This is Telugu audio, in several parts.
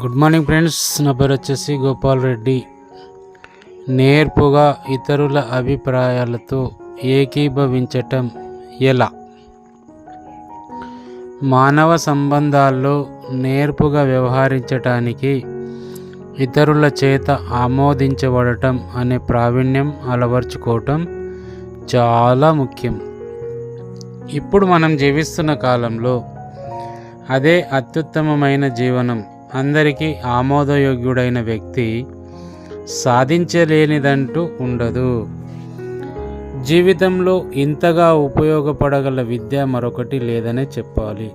గుడ్ మార్నింగ్ ఫ్రెండ్స్ నా పేరు వచ్చేసి గోపాల్ రెడ్డి. నేర్పుగా ఇతరుల అభిప్రాయాలతో ఏకీభవించటం ఎలా? మానవ సంబంధాల్లో నేర్పుగా వ్యవహరించటానికి ఇతరుల చేత ఆమోదించబడటం అనే ప్రావీణ్యం అలవర్చుకోవటం చాలా ముఖ్యం. ఇప్పుడు మనం జీవిస్తున్న కాలంలో అదే అత్యుత్తమమైన జీవనం అందరికీ ఆమోదయోగ్యుడైన వ్యక్తి సాధించలేనిదంటూ ఉండదు. జీవితంలో ఇంతగా ఉపయోగపడగల విద్య మరొకటి లేదనే చెప్పాలి.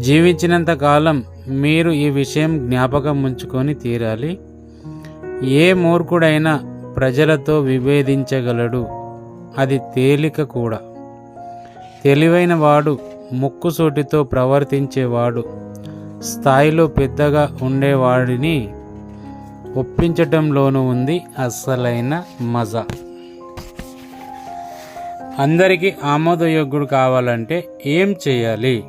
జీవించినంత కాలం మీరు ఈ విషయం జ్ఞాపకం ఉంచుకొని తీరాలి. ఏ మూర్ఖుడైనా ప్రజలతో విభేదించగలడు. అది తేలిక కూడా. తెలివైన వాడు ముక్కుసూటితో ప్రవర్తించేవాడు. స్థాయిలో పెద్దగా ఉండేవాడిని ఒప్పించటంలోనూ ఉంది అసలైన మజా. అందరికీ ఆమోదయోగ్యుడు కావాలంటే ఏం చేయాలి?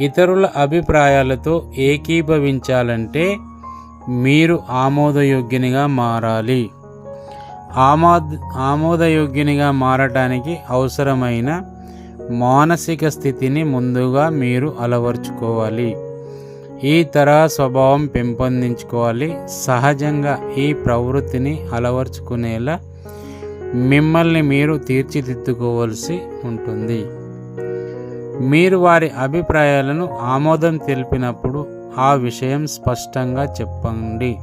ఇతరుల అభిప్రాయాలతో ఏకీభవించాలంటే మీరు ఆమోదయోగ్యునిగా మారాలి. ఆమోద ఆమోదయోగ్యునిగా మారటానికి అవసరమైన మానసిక స్థితిని ముందుగా మీరు అలవర్చుకోవాలి. ఈ తరహా స్వభావం పెంపొందించుకోవాలి. సహజంగా ఈ ప్రవృత్తిని అలవర్చుకునేలా మిమ్మల్ని మీరు తీర్చిదిద్దుకోవాల్సి ఉంటుంది. మీరు వారి అభిప్రాయాలను ఆమోదం తెలిపినప్పుడు ఆ విషయం స్పష్టంగా చెప్పండి.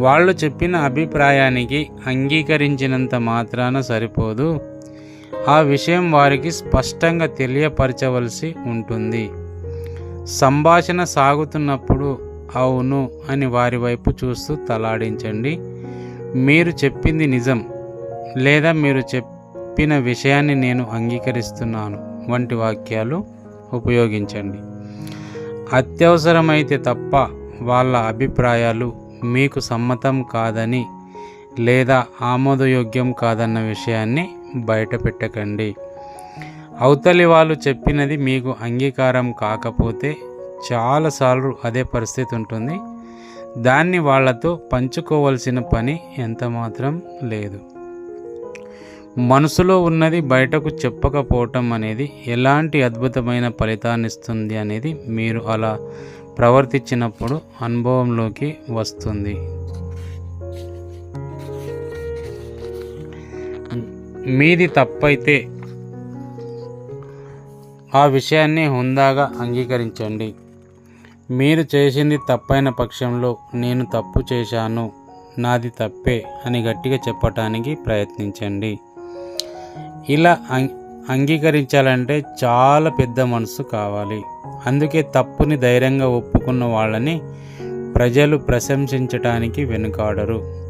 వాళ్ళు చెప్పిన అభిప్రాయానికి అంగీకరించినంత మాత్రాన సరిపోదు. ఆ విషయం వారికి స్పష్టంగా తెలియపరచవలసి ఉంటుంది. సంభాషణ సాగుతున్నప్పుడు అవును అని వారి వైపు చూస్తూ తలాడించండి. మీరు చెప్పింది నిజం లేదా మీరు చెప్పిన విషయాన్ని నేను అంగీకరిస్తున్నాను వంటి వాక్యాలు ఉపయోగించండి. అత్యవసరమైతే తప్ప వాళ్ళ అభిప్రాయాలు మీకు సమ్మతం కాదని లేదా ఆమోదయోగ్యం కాదన్న విషయాన్ని బయట పెట్టకండి. అవతలి వాళ్ళు చెప్పినది మీకు అంగీకారం కాకపోతే చాలాసార్లు అదే పరిస్థితి ఉంటుంది. దాన్ని వాళ్ళతో పంచుకోవలసిన పని ఎంత మాత్రం లేదు. మనసులో ఉన్నది బయటకు చెప్పకపోవటం అనేది ఎలాంటి అద్భుతమైన ఫలితాన్ని ఇస్తుంది అనేది మీరు అలా ప్రవర్తించినప్పుడు అనుభవంలోకి వస్తుంది. మీది తప్పైతే ఆ విషయాన్ని హుందాగా అంగీకరించండి. మీరు చేసింది తప్పైన పక్షంలో నేను తప్పు చేశాను. నాది తప్పే అని గట్టిగా చెప్పటానికి ప్రయత్నించండి. ఇలా అంగీకరించాలంటే చాలా పెద్ద మనసు కావాలి. అందుకే తప్పుని ధైర్యంగా ఒప్పుకున్న వాళ్ళని ప్రజలు ప్రశంసించటానికి వెనుకాడరు.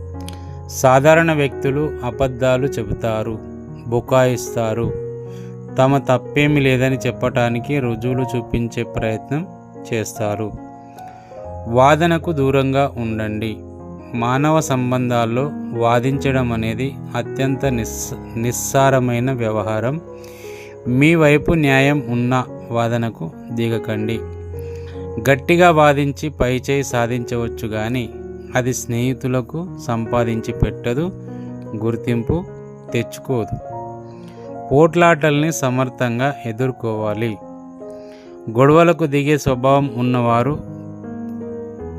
సాధారణ వ్యక్తులు అబద్ధాలు చెబుతారు బుకాయిస్తారు. తమ తప్పేమి లేదని చెప్పటానికి రుజువులు చూపించే ప్రయత్నం చేస్తారు. వాదనకు దూరంగా ఉండండి. మానవ సంబంధాల్లో వాదించడం అనేది అత్యంత నిస్ నిస్సారమైన వ్యవహారం. మీ వైపు న్యాయం ఉన్న వాదనకు దిగకండి. గట్టిగా వాదించి పైచేయి సాధించవచ్చు కానీ అది స్నేహితులకు సంపాదించి పెట్టదు గుర్తింపు తెచ్చుకోదు. పోట్లాటల్ని సమర్థంగా ఎదుర్కోవాలి. గొడవలకు దిగే స్వభావం ఉన్నవారు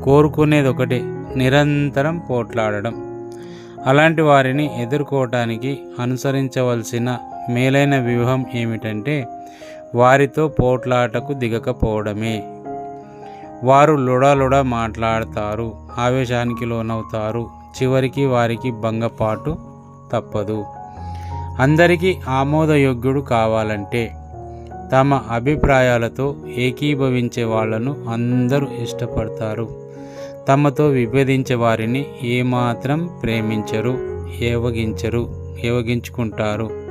కోరుకునేది ఒకటే నిరంతరం పోట్లాడడం. అలాంటి వారిని ఎదుర్కోవటానికి అనుసరించవలసిన మేలైన వ్యూహం ఏమిటంటే వారితో పోట్లాటకు దిగకపోవడమే. వారు లుడలుడ మాట్లాడతారు ఆవేశానికి లోనవుతారు చివరికి వారికి భంగపాటు తప్పదు. అందరికీ ఆమోదయోగ్యుడు కావాలంటే తమ అభిప్రాయాలతో ఏకీభవించే వాళ్ళను అందరూ ఇష్టపడతారు. తమతో విభేదించే వారిని ఏమాత్రం ప్రేమించరు ఏవగించరు ఏవగించుకుంటారు.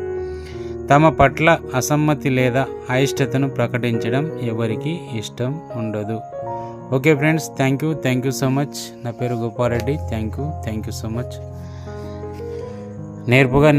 తమ పట్ల అసమ్మతి లేదా అయిష్టతను ప్రకటించడం ఎవరికి ఇష్టం ఉండదు. Okay friends thank you thank you so much. నా పేరు Gopareddy thank you thank you so much. నేర్పుగా